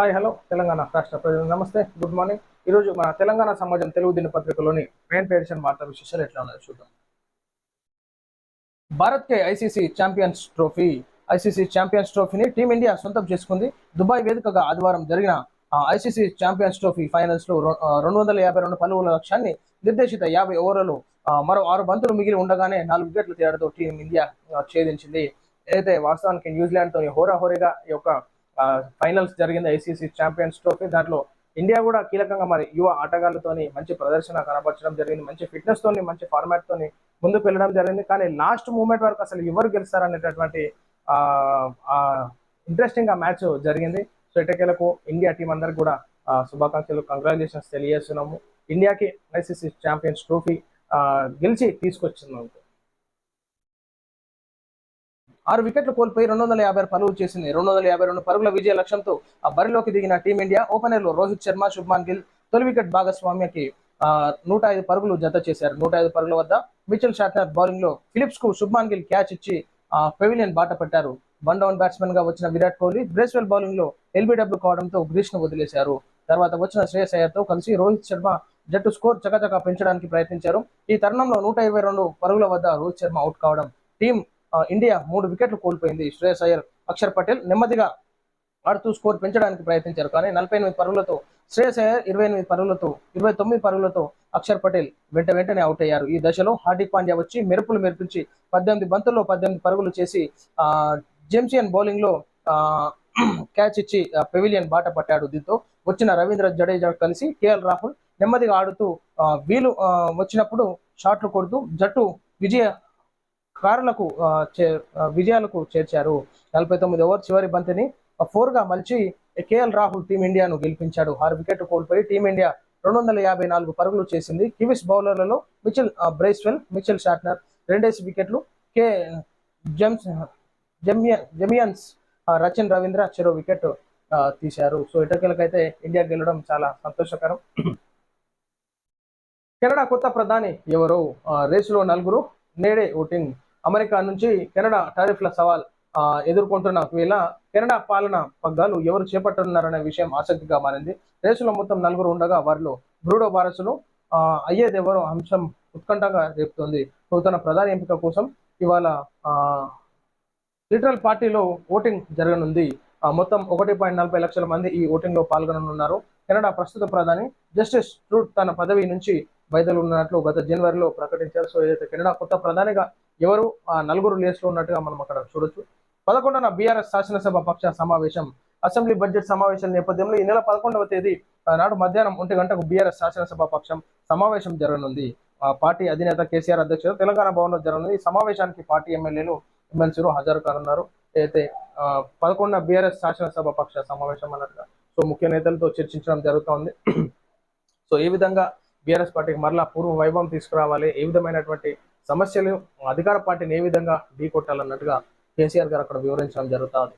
Hi hello Telangana రాష్ట్ర ప్రజలు నమస్తే గుడ్ మార్నింగ్. ఈరోజు మన తెలంగాణ సమాజం తెలుగు దినపత్రికలోని మెయిన్ పేడిషన్ వార్తా విశేషాలు ఎట్లా ఉన్నాయో చూద్దాం. భారత్ కే ICC Champions Trophy ICC Champions ట్రోఫీని team India సొంతం చేసుకుంది. దుబాయ్ వేదికగా ఆదివారం జరిగిన ఐసీసీ ఛాంపియన్స్ ట్రోఫీ ఫైనల్స్లో రెండు వందల యాభై రెండు పలువుల లక్ష్యాన్ని నిర్దేశిత యాభై ఓవర్లు మరో ఆరు బంతులు మిగిలి ఉండగానే నాలుగు వికెట్ల తేడాతో టీం ఇండియా ఛేదించింది. ఏదైతే వాస్తవానికి న్యూజిలాండ్ తోని హోరాహోరీగా ఈ యొక్క ఫైనల్స్ జరిగింది ఐసీసీ ఛాంపియన్స్ ట్రోఫీ. దాంట్లో ఇండియా కూడా కీలకంగా మరి యువ ఆటగాళ్ళతోని మంచి ప్రదర్శన కనబరచడం జరిగింది. మంచి ఫిట్నెస్ తోని మంచి ఫార్మాట్ తోని ముందుకు వెళ్ళడం జరిగింది. కానీ లాస్ట్ మూమెంట్ వరకు అసలు ఎవరు గెలుస్తారనేటటువంటి ఇంట్రెస్టింగ్గా మ్యాచ్ జరిగింది. సో ఎటకేలకు ఇండియా టీం అందరికి కూడా శుభాకాంక్షలు కంగ్రాచులేషన్స్ తెలియజేస్తున్నాము. ఇండియాకి ఐసీసీ ఛాంపియన్స్ ట్రోఫీ గెలిచి తీసుకొచ్చింది ఆరు వికెట్లు కోల్పోయి రెండు వందల యాభై ఆరు పరుగులు చేసింది. రెండు వందల యాభై రెండు పరుగుల విజయ లక్ష్యంతో ఆ బరిలోకి దిగిన టీమిండియా ఓపెనర్లు రోహిత్ శర్మ శుభ్మాన్ గిల్ తొలి వికెట్ భాగస్వామ్యకి ఆ, నూట ఐదు పరుగులు జత చేశారు. నూట ఐదు పరుగుల వద్ద మిచెల్ షాట్నర్ బౌలింగ్లో ఫిలిప్స్కు శుభ్మాన్ గిల్ క్యాచ్ ఇచ్చి పెవిలియన్ బాట పెట్టారు. వన్ డౌన్ బ్యాట్స్మెన్గా వచ్చిన విరాట్ కోహ్లీ బ్రేస్వెల్ బౌలింగ్లో ఎల్బీడబ్ల్యూ కావడంతో గ్రీష్ను వదిలేశారు. తర్వాత వచ్చిన శ్రేయస్ అయ్యర్తో కలిసి రోహిత్ శర్మ జట్టు స్కోర్ చకచకా పెంచడానికి ప్రయత్నించారు. ఈ తరుణంలో నూట ఇరవై రెండు పరుగుల వద్ద రోహిత్ శర్మ అవుట్ కావడం టీం ఇండియా మూడు వికెట్లు కోల్పోయింది. శ్రేయస్ అయ్యర్ అక్షర్ పటేల్ నెమ్మదిగా ఆడుతూ స్కోర్ పెంచడానికి ప్రయత్నించారు. కానీ నలభై ఎనిమిది పరుగులతో శ్రేయస్ అయ్యర్ ఇరవై ఎనిమిది పరుగులతో ఇరవై తొమ్మిది పరుగులతో అక్షర్ పటేల్ వెంట వెంటనే అవుట్ అయ్యారు. ఈ దశలో హార్దిక్ పాండ్యా వచ్చి మెరుపులు మెరిపించి పద్దెనిమిది బంతుల్లో పద్దెనిమిది పరుగులు చేసి ఆ, జేమ్సియన్ బౌలింగ్లో క్యాచ్ ఇచ్చి పెవిలియన్ బాట పట్టాడు దీంతో. వచ్చిన రవీంద్ర జడేజా కలిసి కేఎల్ రాహుల్ నెమ్మదిగా ఆడుతూ వీలు వచ్చినప్పుడు షాట్లు కొడుతూ జట్టు విజయ కారులకు విజయాలకు చేర్చారు. నలభై తొమ్మిది ఓవర్ చివరి బంతిని ఫోర్గా మలిచి కేఎల్ రాహుల్ టీమిండియాను గెలిపించాడు. ఆరు వికెట్ కోల్పోయి టీమిండియా రెండు వందల యాభై నాలుగు పరుగులు చేసింది. కివిస్ బౌలర్లలో మిచిల్ బ్రేస్వెల్ మిచెల్ షాట్నర్ రెండేసి వికెట్లు కే జెమ్స్ జెమియన్స్ రచిన్ రవీంద్ర చెరో వికెట్ తీశారు. సో ఇటకెలకైతే ఇండియా గెలవడం చాలా సంతోషకరం. కెనడా కొత్త ప్రధాని ఎవరు? రేసులో నలుగురు నేడే ఓటింగ్. అమెరికా నుంచి కెనడా టారిఫ్ల సవాల్ ఎదుర్కొంటున్న వేళ కెనడా పాలన పగ్గాలు ఎవరు చేపట్టనున్నారనే విషయం ఆసక్తిగా మారింది. రేసులో మొత్తం నలుగురు ఉండగా వారిలో బ్రూడో వారసులు అయ్యేదెవరో అంశం ఉత్కంఠగా రేపుతోంది. నూతన ప్రధాని ఎంపిక కోసం ఇవాళ లిటరల్ పార్టీలో ఓటింగ్ జరగనుంది. మొత్తం ఒకటి పాయింట్ నలభై లక్షల మంది ఈ ఓటింగ్లో పాల్గొననున్నారు. కెనడా ప్రస్తుత ప్రధాని జస్టిస్ ట్రూట్ తన పదవి నుంచి ఉన్నట్లు గత జనవరిలో ప్రకటించారు. సో ఏదైతే కెనడా కొత్త ప్రధానిగా ఎవరు? ఆ నలుగురు లేస్లో ఉన్నట్టుగా మనం అక్కడ చూడొచ్చు. పదకొండున బీఆర్ఎస్ శాసనసభ పక్ష సమావేశం అసెంబ్లీ బడ్జెట్ సమావేశం నేపథ్యంలో ఈ నెల పదకొండవ తేదీ నాడు మధ్యాహ్నం ఒంటి గంటకు బీఆర్ఎస్ శాసనసభ పక్షం సమావేశం జరగనుంది. ఆ, పార్టీ అధినేత కేసీఆర్ అధ్యక్షత తెలంగాణ భవన్లో జరగనుంది. ఈ సమావేశానికి పార్టీ ఎమ్మెల్యేలు ఎమ్మెల్సీలు హాజరు కానున్నారు. అయితే ఆ, పదకొండున బీఆర్ఎస్ శాసనసభ పక్ష సమావేశం అన్నట్టుగా సో ముఖ్య నేతలతో చర్చించడం జరుగుతోంది. సో ఏ విధంగా బీఆర్ఎస్ పార్టీకి మరలా పూర్వ వైభవం తీసుకురావాలి? ఏ విధమైనటువంటి సమస్యలు అధికార పార్టీని ఏ విధంగా ఢీకొట్టాలన్నట్టుగా కేసీఆర్ గారు అక్కడ వివరించడం జరుగుతుంది.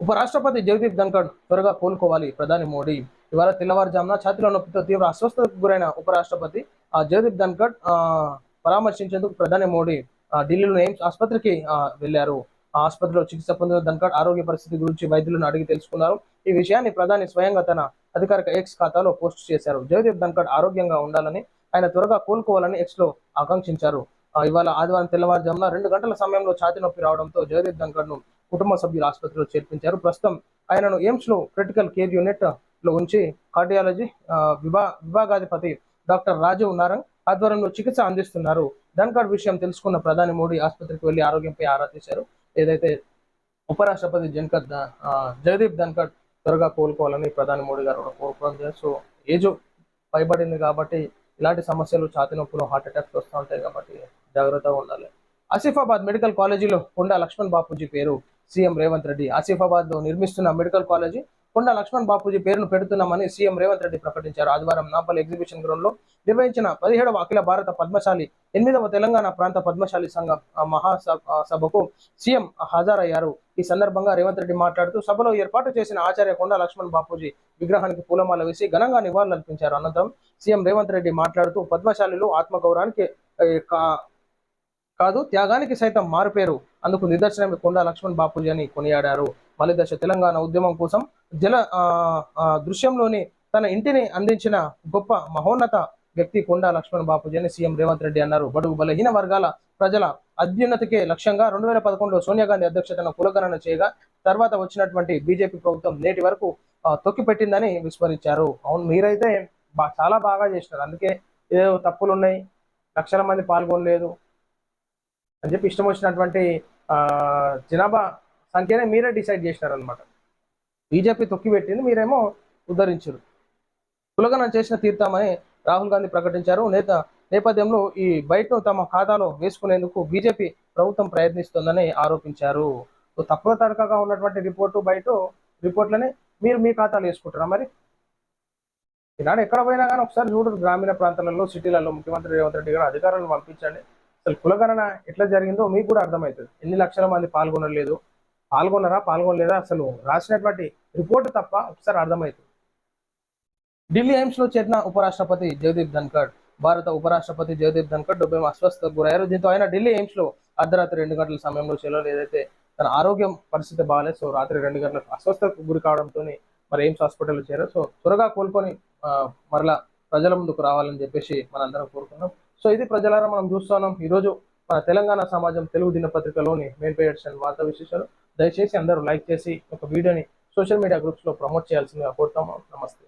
ఉపరాష్ట్రపతి జగదీప్ ధన్కడ్ త్వరగా కోలుకోవాలి. ప్రధాని మోడీ ఇవాళ తెల్లవారుజామున ఛాతీలో నొప్పితో తీవ్ర అస్వస్థతకు గురైన ఉపరాష్ట్రపతి ఆ, జగదీప్ ధన్కడ్ ఆ, పరామర్శించేందుకు ప్రధాని మోడీ ఆ, ఢిల్లీలోని ఎయిమ్స్ ఆసుపత్రికి వెళ్ళారు ఆ ఆసుపత్రిలో చికిత్స పొందిన ధన్కడ్ ఆరోగ్య పరిస్థితి గురించి వైద్యులను అడిగి తెలుసుకున్నారు. ఈ విషయాన్ని ప్రధాని స్వయంగా తన అధికారిక ఎక్స్ ఖాతాలో పోస్ట్ చేశారు. జగదీప్ ధన్కడ్ ఆరోగ్యంగా ఉండాలని ఆయన త్వరగా కోలుకోవాలని ఎక్స్లో ఆకాంక్షించారు. ఇవాళ ఆదివారం తెల్లవారుజామున రెండు గంటల సమయంలో ఛాతి నొప్పి రావడంతో జగదీప్ ధన్కడ్ను కుటుంబ సభ్యులు ఆసుపత్రిలో చేర్పించారు. ప్రస్తుతం ఆయనను ఎయిమ్స్లో క్రిటికల్ కేర్ యూనిట్లో ఉంచి కార్డియాలజీ విభా విభాగాధిపతి డాక్టర్ రాజీవ్ నారంగ్ ఆధ్వర్యంలో చికిత్స అందిస్తున్నారు. ధన్కర్ విషయం తెలుసుకున్న ప్రధాని మోడీ ఆసుపత్రికి వెళ్ళి ఆరోగ్యంపై ఆరా తీశారు. ఏదైతే ఉపరాష్ట్రపతి జన్కర్ జగదీప్ ధన్కర్ త్వరగా కోలుకోవాలని ప్రధాని మోడీ గారు కోరుకోవడం సో ఏజ్ పైబడింది కాబట్టి ఇలాంటి సమస్యలు ఛాతి నొప్పులు హార్ట్ అటాక్స్ వస్తూ ఉంటాయి కాబట్టి జాగ్రత్తగా ఉండాలి. ఆసిఫాబాద్ మెడికల్ కాలేజీలో కొండా లక్ష్మణ్ బాపూజీ పేరు సీఎం రేవంత్ రెడ్డి. ఆసిఫాబాద్లో నిర్మిస్తున్న మెడికల్ కాలేజీ కొండ లక్ష్మణ్ బాపూజీ పేరును పెడుతున్నామని సీఎం రేవంత్ రెడ్డి ప్రకటించారు. ఆదివారం నాపల్లి ఎగ్జిబిషన్ గ్రౌండ్లో నిర్వహించిన పదిహేడవ అఖిల భారత పద్మశాలి ఎనిమిదవ తెలంగాణ ప్రాంత పద్మశాలి సంఘం మహాసభకు మహాసభ సీఎం హాజరయ్యారు. ఈ సందర్భంగా రేవంత్ రెడ్డి మాట్లాడుతూ సభలో ఏర్పాటు చేసిన ఆచార్య కొండ లక్ష్మణ్ బాపూజీ విగ్రహానికి పూలమాల వేసి ఘనంగా నివాళులర్పించారు. అనంతరం సీఎం రేవంత్ రెడ్డి మాట్లాడుతూ పద్మశాలిలో ఆత్మగౌరవానికి కాదు త్యాగానికి సైతం మారుపేరు. అందుకు నిదర్శనమే కొండా లక్ష్మణ్ బాపూజీ అని కొనియాడారు. మలిదశ తెలంగాణ ఉద్యమం కోసం జల దృశ్యంలోని తన ఇంటిని అందించిన గొప్ప మహోన్నత వ్యక్తి కొండా లక్ష్మణ్ బాపూజీ అని సీఎం రేవంత్ రెడ్డి అన్నారు. బడుగు బలహీన వర్గాల ప్రజల అత్యున్నతికే లక్ష్యంగా రెండు వేల పదకొండులో సోనియా గాంధీ అధ్యక్షతన కులగణన చేయగా తర్వాత వచ్చినటువంటి బీజేపీ ప్రభుత్వం నేటి వరకు తొక్కిపెట్టిందని విస్మరించారు. అవును మీరైతే చాలా బాగా చేసినారు. అందుకే ఏదో తప్పులు ఉన్నాయి లక్షల మంది పాల్గొనలేదు. అని చెప్పి ఇష్టం వచ్చినటువంటి జనాభా సంఖ్యనే మీరే డిసైడ్ చేసినారనమాట బీజేపీ తొక్కిపెట్టింది మీరేమో ఉద్ధరించరు. కులగనం చేసిన తీర్థమని రాహుల్ గాంధీ ప్రకటించారు. నేత నేపథ్యంలో ఈ బయటను తమ ఖాతాలో వేసుకునేందుకు బీజేపీ ప్రభుత్వం ప్రయత్నిస్తోందని ఆరోపించారు. తక్కువ తడకగా ఉన్నటువంటి రిపోర్టు బయట రిపోర్ట్లని మీరు మీ ఖాతాలో వేసుకుంటారా మరి? ఈనాడు ఎక్కడ పోయినా కానీ ఒకసారి చూడరు. గ్రామీణ ప్రాంతాలలో సిటీలలో ముఖ్యమంత్రి రేవంత్ రెడ్డి గారు అధికారులను పంపించండి. అసలు కులగణన ఎట్లా జరిగిందో మీకు కూడా అర్థమవుతుంది. ఎన్ని లక్షల మంది పాల్గొనలేదు. పాల్గొన్నారా పాల్గొనలేదా అసలు రాసినటువంటి రిపోర్ట్ తప్ప ఒకసారి అర్థమవుతుంది. ఢిల్లీ ఎయిమ్స్లో చేరిన ఉపరాష్ట్రపతి జగదీప్ ధన్కడ్ భారత ఉపరాష్ట్రపతి జగదీప్ ధన్కడ్ డెబ్బై అస్వస్థతకు గురయ్యారు. దీంతో ఆయన ఢిల్లీ ఎయిమ్స్లో అర్ధరాత్రి రెండు గంటల సమయంలో చేలో ఏదైతే తన ఆరోగ్యం పరిస్థితి బాగాలేదు. సో రాత్రి రెండు గంటలకు అస్వస్థతకు గురి కావడంతో మరి ఎయిమ్స్ హాస్పిటల్లో చేరారు. సో త్వరగా కోలుకొని మరలా ప్రజల ముందుకు రావాలని చెప్పేసి మనందరం కోరుకున్నాం సో ఇది ప్రజలారా మనం చూస్తున్నాం. ఈరోజు మన తెలంగాణ సమాజం తెలుగు దినపత్రికలోని మెయిన్ పేజెస్ అండ్ వార్తా విశేషాలు. దయచేసి అందరూ లైక్ చేసి ఒక వీడియోని సోషల్ మీడియా గ్రూప్స్లో ప్రమోట్ చేయాల్సిందిగా కోరుతాము నమస్తే.